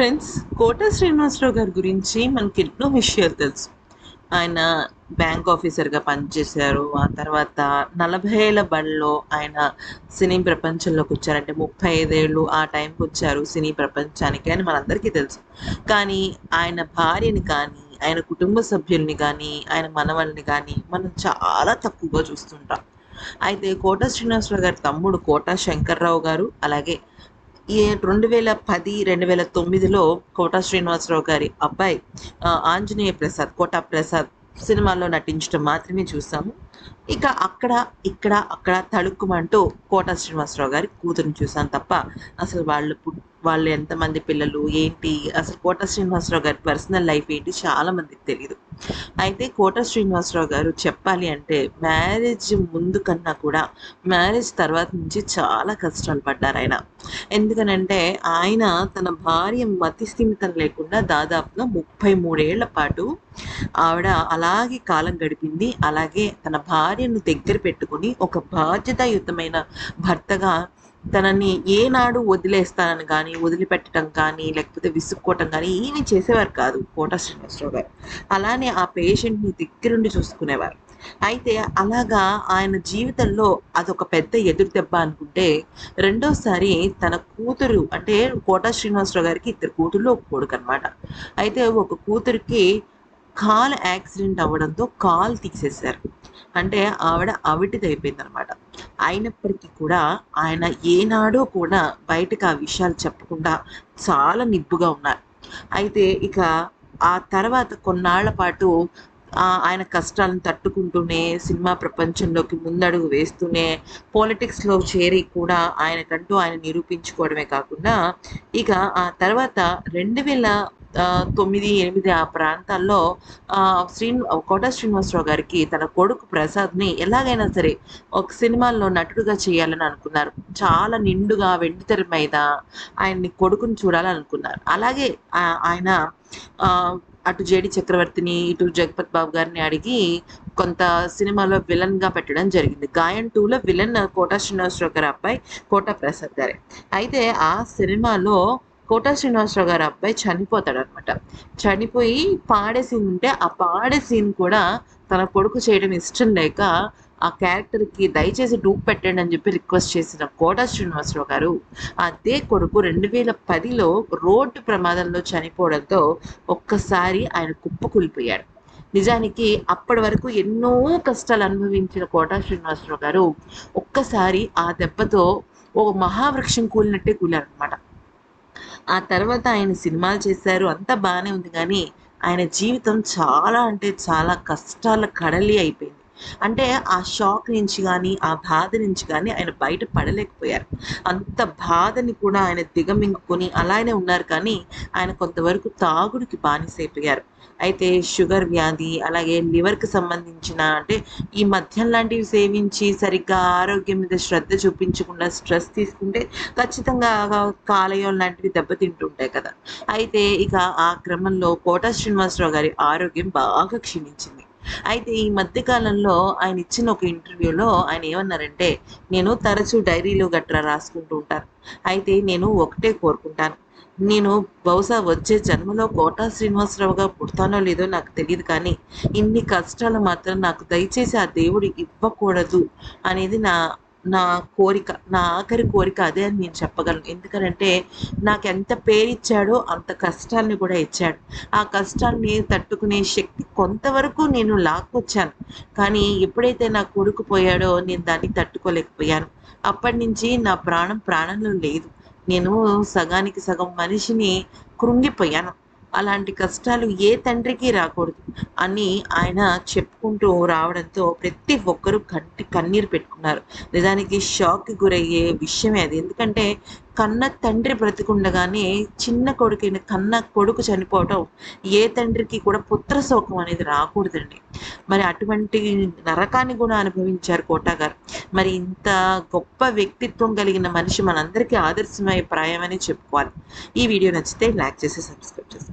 Friends కోట శ్రీనివాసరావు గారి గురించి మనకి ఎన్నో విషయాలు తెలుసు. ఆయన బ్యాంక్ ఆఫీసర్గా పనిచేశారు. ఆ తర్వాత నలభై ఏళ్ళ బడిలో ఆయన సినీ ప్రపంచంలోకి వచ్చారంటే ముప్పై ఐదేళ్ళు ఆ టైంకి వచ్చారు సినీ ప్రపంచానికి అని మనందరికీ తెలుసు. కానీ ఆయన భార్యని కానీ ఆయన కుటుంబ సభ్యుల్ని కానీ ఆయన మనవల్ని కానీ మనం చాలా తక్కువగా చూస్తుంటాం. అయితే కోట శ్రీనివాసరావు గారి తమ్ముడు కోట శంకర్రావు గారు అలాగే ఈ రెండు వేల పది రెండు వేల తొమ్మిదిలో కోట శ్రీనివాసరావు గారి అబ్బాయి ఆంజనేయ ప్రసాద్ కోటా ప్రసాద్ సినిమాల్లో నటించడం మాత్రమే చూసాము. ఇక అక్కడ ఇక్కడ అక్కడ తడుక్కుమంటూ కోట శ్రీనివాసరావు గారి కూతురుని చూసాను తప్ప అసలు వాళ్ళు పుట్- వాళ్ళు ఎంతమంది పిల్లలు ఏంటి? అసలు కోట శ్రీనివాసరావు గారి పర్సనల్ లైఫ్ ఏంటి? చాలా మందికి తెలియదు అయితే కోట శ్రీనివాసరావు గారు చెప్పాలి అంటే మ్యారేజ్ ముందు కన్నా కూడా మ్యారేజ్ తర్వాత నుంచి చాలా కష్టాలు పడ్డారు ఆయన. ఎందుకనంటే ఆయన తన భార్య మతి స్థిమితం లేకుండా దాదాపుగా ముప్పై మూడేళ్ళ పాటు ఆవిడ అలాగే కాలం గడిపింది. అలాగే తన భార్యను దగ్గర పెట్టుకుని ఒక బాధ్యతాయుతమైన భర్తగా తనని ఏనాడు వదిలేస్తానని కానీ వదిలిపెట్టడం కానీ లేకపోతే విసుక్కోవటం కానీ ఏమీ చేసేవారు కాదు కోట శ్రీనివాసరావు గారు. అలానే ఆ పేషెంట్ని దగ్గరుండి చూసుకునేవారు. అయితే అలాగా ఆయన జీవితంలో అదొక పెద్ద ఎదురు దెబ్బ అనుకుంటే రెండోసారి తన కూతురు అంటే కోట శ్రీనివాసరావు గారికి ఇద్దరు కూతుర్లు ఒక కొడుకు అనమాట అయితే ఒక కూతురికి కాల్ యాక్సిడెంట్ అవ్వడంతో కాల్ తీసేశారు. అంటే ఆవిడ అవిటిది అయిపోయింది అనమాట అయినప్పటికీ కూడా ఆయన ఏనాడో కూడా బయటకు ఆ విషయాలు చెప్పకుండా చాలా నిబ్బుగా ఉన్నారు. అయితే ఇక ఆ తర్వాత కొన్నాళ్ళ పాటు ఆయన కష్టాలను తట్టుకుంటూనే సినిమా ప్రపంచంలోకి ముందడుగు వేస్తూనే పాలిటిక్స్లో చేరి కూడా ఆయనకంటూ ఆయన నిరూపించుకోవడమే కాకుండా ఇక ఆ తర్వాత రెండు వేల తొమ్మిది ఎనిమిది ఆ ప్రాంతాల్లో ఆ, కోట శ్రీనివాసరావు గారికి తన కొడుకు ప్రసాద్ని ఎలాగైనా సరే ఒక సినిమాల్లో నటుడుగా చేయాలని అనుకున్నారు. చాలా నిండుగా వెండితెర మీద ఆయన్ని కొడుకుని చూడాలనుకున్నారు అలాగే ఆ- ఆయన ఆ, అటు జేడి చక్రవర్తిని ఇటు జగపత్ బాబు గారిని అడిగి కొంత సినిమాలో విలన్గా పెట్టడం జరిగింది. గాయన్ టూలో విలన్ కోట శ్రీనివాసరావు గారి అబ్బాయి కోట ప్రసాద్ గారే. అయితే ఆ సినిమాలో కోట శ్రీనివాసరావు గారి అబ్బాయి చనిపోతాడు అనమాట చనిపోయి పాడే సీన్ ఉంటే ఆ పాడే సీన్ కూడా తన కొడుకు చేయడం ఇష్టం లేక ఆ క్యారెక్టర్కి దయచేసి డూప్ పెట్టండి అని చెప్పి రిక్వెస్ట్ చేసిన కోట శ్రీనివాసరావు గారు అదే కొడుకు రెండు వేల పదిలో రోడ్డు ప్రమాదంలో చనిపోవడంతో ఒక్కసారి ఆయన కుప్ప కూలిపోయాడు. నిజానికి అప్పటి వరకు ఎన్నో కష్టాలు అనుభవించిన కోట శ్రీనివాసరావు గారు ఒక్కసారి ఆ దెబ్బతో ఓ మహావృక్షం కూలినట్టే కూలారనమాట. ఆ తర్వాత ఆయన సినిమాలు చేశారు అంతా బాగానే ఉంది. కానీ ఆయన జీవితం చాలా అంటే చాలా కష్టాల కడలి అయిపోయింది. అంటే ఆ షాక్ నుంచి కానీ ఆ బాధ నుంచి కానీ ఆయన బయట పడలేకపోయారు. అంత బాధని కూడా ఆయన దిగమింగుకొని అలానే ఉన్నారు కానీ ఆయన కొంతవరకు తాగుడికి బానిసైపోయారు. అయితే షుగర్ వ్యాధి అలాగే లివర్కి సంబంధించిన అంటే ఈ మద్యం లాంటివి సేవించి సరిగ్గా ఆరోగ్యం మీద శ్రద్ధ చూపించకుండా స్ట్రెస్ తీసుకుంటే ఖచ్చితంగా కాలయం లాంటివి దెబ్బతింటుంటాయి కదా. అయితే ఇక ఆ క్రమంలో కోట శ్రీనివాసరావు గారి ఆరోగ్యం బాగా క్షీణించింది. అయితే ఈ మధ్యకాలంలో ఆయన ఇచ్చిన ఒక ఇంటర్వ్యూలో ఆయన ఏమన్నారంటే నేను తరచూ డైరీలు గట్రా రాసుకుంటూ ఉంటాను. అయితే నేను ఒకటే కోరుకుంటాను. నేను బహుశా వచ్చే జన్మలో కోటా శ్రీనివాసరావుగా పుడతానో లేదో నాకు తెలియదు కానీ ఇన్ని కష్టాలు మాత్రం నాకు దయచేసి ఆ దేవుడు ఇవ్వకూడదు అనేది నా నా కోరిక నా ఆఖరి కోరిక అదే అని నేను చెప్పగలను. ఎందుకంటే నాకు ఎంత పేరిచ్చాడో అంత కష్టాన్ని కూడా ఇచ్చాడు. ఆ కష్టాన్ని తట్టుకునే శక్తి కొంతవరకు నేను లాక్కొచ్చాను. కానీ ఎప్పుడైతే నా కొడుకు పోయాడో నేను దాన్ని తట్టుకోలేకపోయాను. అప్పటి నుంచి నా ప్రాణం ప్రాణంలో లేదు. నేను సగానికి సగం మనిషిని కృంగిపోయాను. అలాంటి కష్టాలు ఏ తండ్రికి రాకూడదు అని ఆయన చెప్పుకుంటూ రావడంతో ప్రతి ఒక్కరూ కంటి కన్నీరు పెట్టుకున్నారు. నిజానికి షాక్కి గురయ్యే విషయమే అది. ఎందుకంటే కన్న తండ్రి బ్రతికుండగానే చిన్న కొడుకైన కన్న కొడుకు చనిపోవటం ఏ తండ్రికి కూడా పుత్ర శోకం అనేది రాకూడదండి. మరి అటువంటి నరకాన్ని కూడా అనుభవించారు కోటా గారు. మరి ఇంత గొప్ప వ్యక్తిత్వం కలిగిన మనిషి మనందరికీ ఆదర్శమయ్యే ప్రాయమని చెప్పుకోవాలి. ఈ వీడియో నచ్చితే లైక్ చేసి సబ్స్క్రైబ్ చేసి.